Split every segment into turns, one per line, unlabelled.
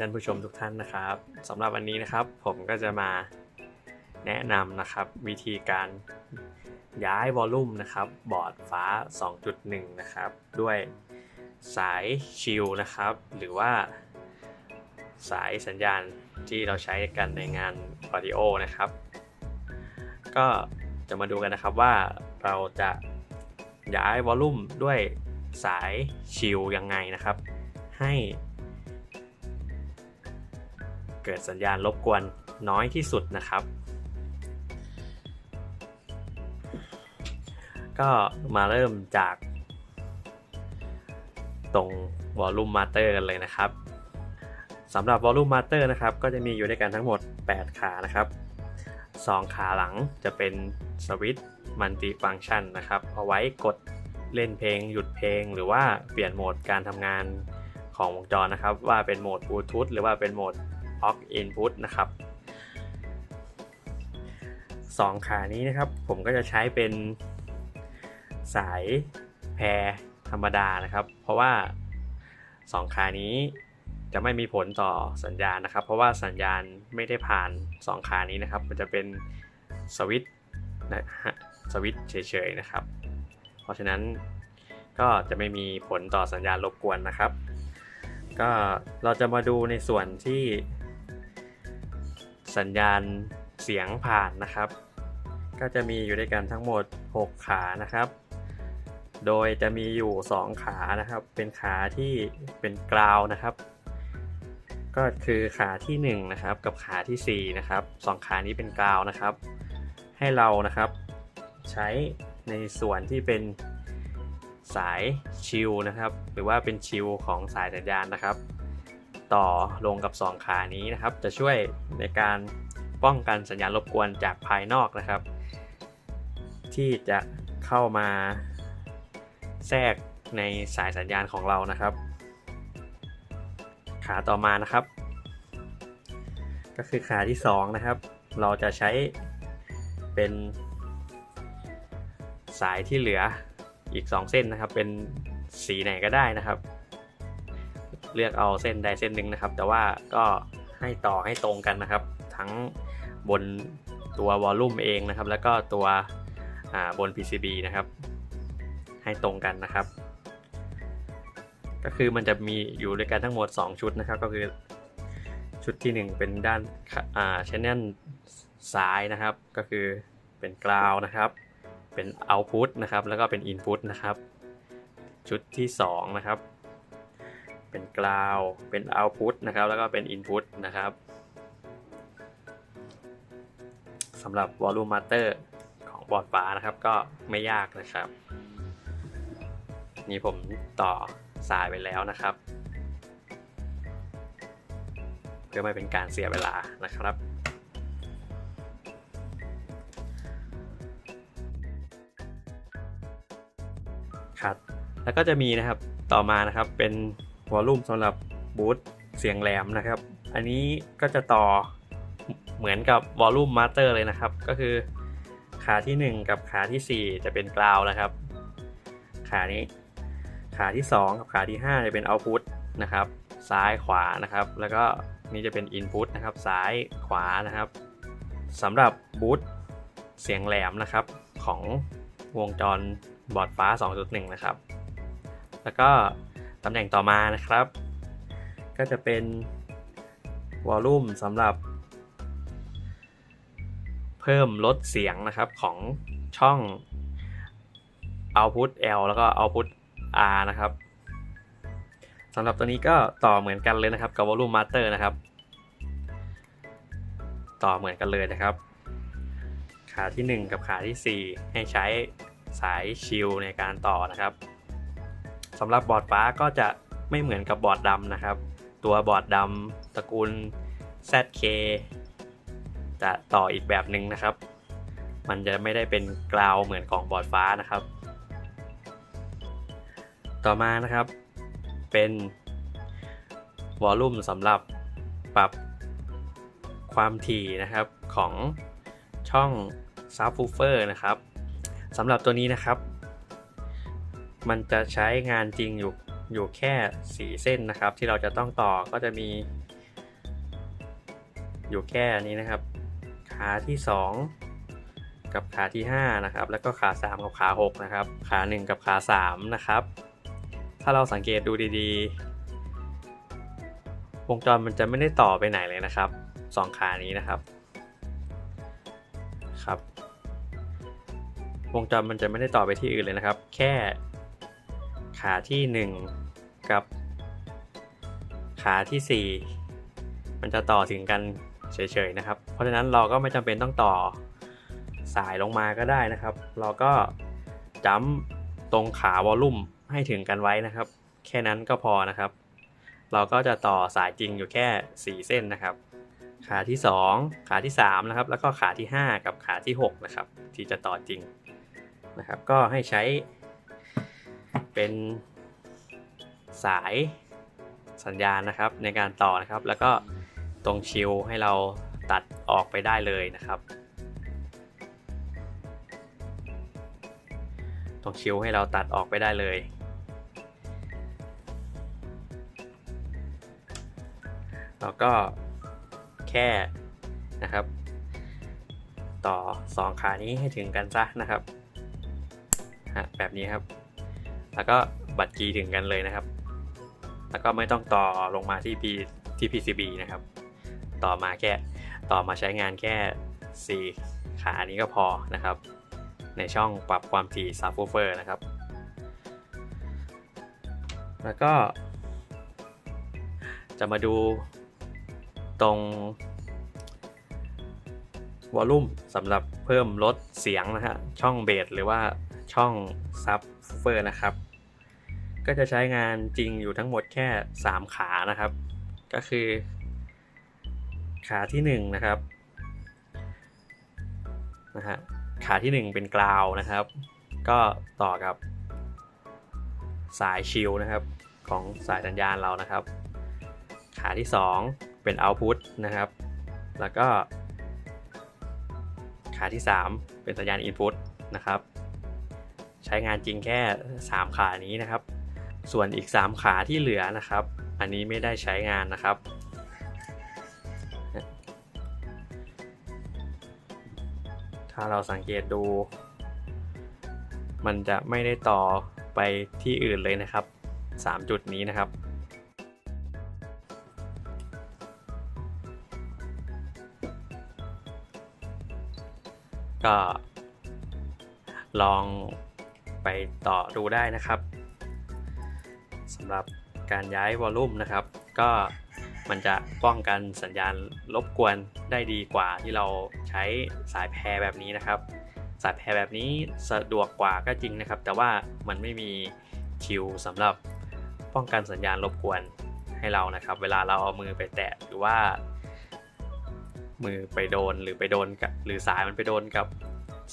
ท่านผู้ชมทุกท่านนะครับสำหรับวันนี้นะครับ ผมก็จะมาแนะนำนะครับวิธีการย้ายวอลลุ่มนะครับบอร์ดฟ้า 2.1 นะครับ ด้วยสายชิลนะครับ หรือว่าสายสัญญาณที่เราใช้กันในงานออดิโอนะครับ ก็จะมาดูกันนะครับว่าเราจะย้ายวอลลุ่มด้วยสายชิลยังไงนะครับ ให้ เกิดสัญญาณรบกวนน้อยที่สุดนะครับ ก็มาเริ่มจาก ตรง Volume Master กันเลยนะครับสำหรับ Volume Master นะครับ ก็จะมีอยู่ด้วยกันทั้งหมด 8 ขานะครับ 2 ขาหลังจะเป็นสวิตช์มัลติฟังชันนะครับ เอาไว้กดเล่นเพลง หยุดเพลง หรือว่าเปลี่ยนโหมดการทำงานของวงจรนะครับ ว่าเป็นโหมดบลูทูธหรือว่าเป็นโหมด aux input นะครับสองขานี้นะครับ ผมก็จะใช้เป็นสายแพรธรรมดานะครับ เพราะว่าสองขานี้จะไม่มีผลต่อสัญญาณนะครับ เพราะว่าสัญญาณไม่ได้ผ่านสองขานี้นะครับ มันจะเป็นสวิตนะฮะสวิตเฉยๆนะครับ เพราะฉะนั้นก็จะไม่มีผลต่อสัญญาณรบกวนนะครับ ก็เราจะมาดูในส่วนที่ สัญญาณเสียงผ่านนะครับ ก็จะมีอยู่ด้วยกันทั้งหมด 6 ขานะครับ โดยจะมีอยู่ 2 ขานะครับ เป็นขาที่เป็นกราวนะครับ ก็คือขาที่ 1 นะครับ กับขาที่ 4 นะครับสองขานี้เป็นกราวนะครับ ให้เรานะครับใช้ในส่วนที่เป็นสายชิลนะครับ หรือว่าเป็นชิลของสายสัญญาณนะครับ ต่อลงกับ 2 ขานี้นะครับ จะช่วยในการป้องกันสัญญาณรบกวนจากภายนอกนะครับ ที่จะเข้ามาแทรกในสายสัญญาณของเรานะครับ ขาต่อมานะครับ ก็คือขาที่ 2 นะครับ เราจะใช้เป็นสายที่เหลืออีก 2 เส้นนะครับ เป็นสีไหนก็ได้นะครับ เลือกเอาเส้นใดเส้นหนึ่งนะครับ แต่ว่าก็ให้ต่อให้ตรงกันนะครับ ทั้งบนตัววอลลุ่มเองนะครับ แล้วก็ตัวบน PCB นะครับ ให้ตรงกันนะครับ ก็คือมันจะมีอยู่ด้วยกันทั้งหมด 2 ชุดนะครับ ก็คือชุดที่ 1 เป็นด้านอ่าชแนลซ้ายนะครับ ก็คือเป็นกราวนะครับ เป็นเอาต์พุตนะครับ แล้วก็เป็นอินพุตนะครับ ชุดที่ 2 นะครับ เป็นกราวเป็นเอาพุตนะครับ แล้วก็เป็นอินพุตนะครับสำหรับ Volume Master ของบอร์ดฟ้านะครับ ก็ไม่ยากนะครับ นี่ผมต่อสายไปแล้วนะครับ เพื่อไม่เป็นการเสียเวลานะครับครับแล้วก็จะมีนะครับต่อมานะครับเป็น วอลลุ่มสำหรับบูตเสียงแหลมนะครับ อันนี้ก็จะต่อเหมือนกับวอลลุ่มมาสเตอร์เลยนะครับ ก็คือขาที่ 1 กับขาที่ 4 จะเป็นกราวนะครับ ขานี้ ขาที่ 2 กับขาที่ 5 จะเป็นเอาพุตนะครับ ซ้ายขวานะครับ แล้วก็นี่จะเป็นอินพุตนะครับ ซ้ายขวานะครับสำหรับบูตเสียงแหลมนะครับของวงจรบอร์ดฟ้า 2.1 นะครับ แล้วก็ ตำแหน่งต่อมานะครับ ก็จะเป็นวอลลุ่มสำหรับ เพิ่มลดเสียงนะครับของช่อง output L แล้วก็ output R นะครับสำหรับตัวนี้ก็ต่อเหมือนกันเลยนะครับกับ volume master นะครับ ต่อเหมือนกันเลยนะครับ ขาที่ 1 กับขาที่ 4 ให้ใช้สายชิลในการต่อนะครับ สำหรับบอร์ดฟ้าก็จะไม่เหมือนกับบอร์ดดำนะครับ ตัวบอร์ดดำตระกูล ZK จะต่ออีกแบบหนึ่งนะครับ มันจะไม่ได้เป็นกราวเหมือนของบอร์ดฟ้านะครับ ต่อมานะครับเป็นวอลลุ่มสำหรับปรับความถี่นะครับของช่องซับฟูเฟอร์นะครับสำหรับตัวนี้นะครับ มันจะใช้งานจริงอยู่อยู่แค่ 4 เส้นนะครับ ที่เราจะต้องต่อก็จะมี อยู่แค่นี้นะครับ ขาที่ 2 กับขาที่ 5 นะครับ แล้วก็ขา 3 กับขา 6 นะครับ ขา 1 กับขา 3 นะครับ ถ้าเราสังเกตดูดีๆ วงจรมันจะไม่ได้ต่อไปไหนเลยนะครับ 2 ขานี้นะครับครับ วงจรมันจะไม่ได้ต่อไปที่อื่นเลยนะครับ แค่ ขาที่ 1 กับ ขาที่ 4 มันจะต่อถึงกันเฉยๆนะครับ เพราะฉะนั้นเราก็ไม่จำเป็นต้องต่อสายลงมาก็ได้นะครับ เราก็จัมป์ตรงขาวอลลุ่มให้ถึงกันไว้นะครับ แค่นั้นก็พอนะครับ เราก็จะต่อสายจริงอยู่แค่ 4 เส้นนะครับ ขาที่ 2 ขาที่3นะครับแล้วก็ขาที่ 5 กับขาที่ 6 นะครับ ที่จะต่อจริงนะครับ ก็ให้ใช้ เป็นสายสัญญาณนะครับในการต่อนะครับ แล้วก็ตรงชิลให้เราตัดออกไปได้เลยนะครับ ตรงชิลให้เราตัดออกไปได้เลย แล้วก็แค่นะครับ ต่อ 2 ขานี้ให้ถึงกันซะนะครับฮะแบบนี้ครับ แล้วก็บัตรกีถึงกันเลยนะครับ แล้วก็ไม่ต้องต่อลงมาที่ P ที่ PCB นะครับ ต่อมาแค่ต่อมาใช้งานแค่ 4 ขานี้ก็พอนะครับ ในช่องปรับความถี่ซับวูเฟอร์นะครับ แล้วก็ จะมาดูตรงวอลลุ่มสำหรับเพิ่มลดเสียงนะฮะช่องเบสหรือว่าช่องซับวูเฟอร์นะครับ ก็จะใช้งานจริงอยู่ทั้งหมดแค่ 3 ขานะครับ ก็คือ ขาที่1นะครับนะฮะขาที่ 1 เป็นกราวนะครับ ก็ต่อกับสายชิลนะครับของสายสัญญาณเรานะครับ ขาที่ 2 เป็น output นะครับ แล้วก็ ขาที่ 3 เป็นสัญญาณ input นะครับ ใช้งานจริงแค่ 3 ขานี้นะครับ ส่วนอีก 3 ขาที่เหลือนะครับ อันนี้ไม่ได้ใช้งานนะครับ ถ้าเราสังเกตดู มันจะไม่ได้ต่อไปที่อื่นเลยนะครับ 3 จุดนี้นะครับก็ลองไปต่อดูได้นะครับำหรับการย้ายวอลลุ่มนะครับ ก็มันจะป้องกันสัญญาณรบกวนได้ดีกว่าที่เราใช้สายแพรแบบนี้นะครับ สายแพรแบบนี้สะดวกกว่าก็จริงนะครับ แต่ว่ามันไม่มีชิลสำหรับป้องกันสัญญาณรบกวนให้เรานะครับ เวลาเราเอามือไปแตะหรือว่า มือไปโดนหรือไปโดนกับหรือสายมันไปโดนกับ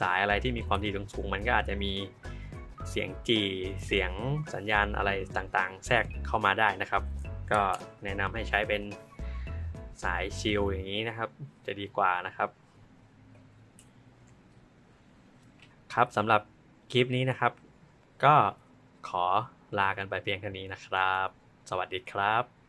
สายอะไรที่มีความถี่สูงๆมันก็อาจจะมี เสียงจีเสียงสัญญาณอะไรต่างๆ แทรกเข้ามาได้นะครับ ก็แนะนำให้ใช้เป็นสายชิลอย่างนี้นะครับ จะดีกว่านะครับ ครับสำหรับคลิปนี้นะครับ ก็ขอลากันไปเพียงเท่านี้นะครับ สวัสดีครับ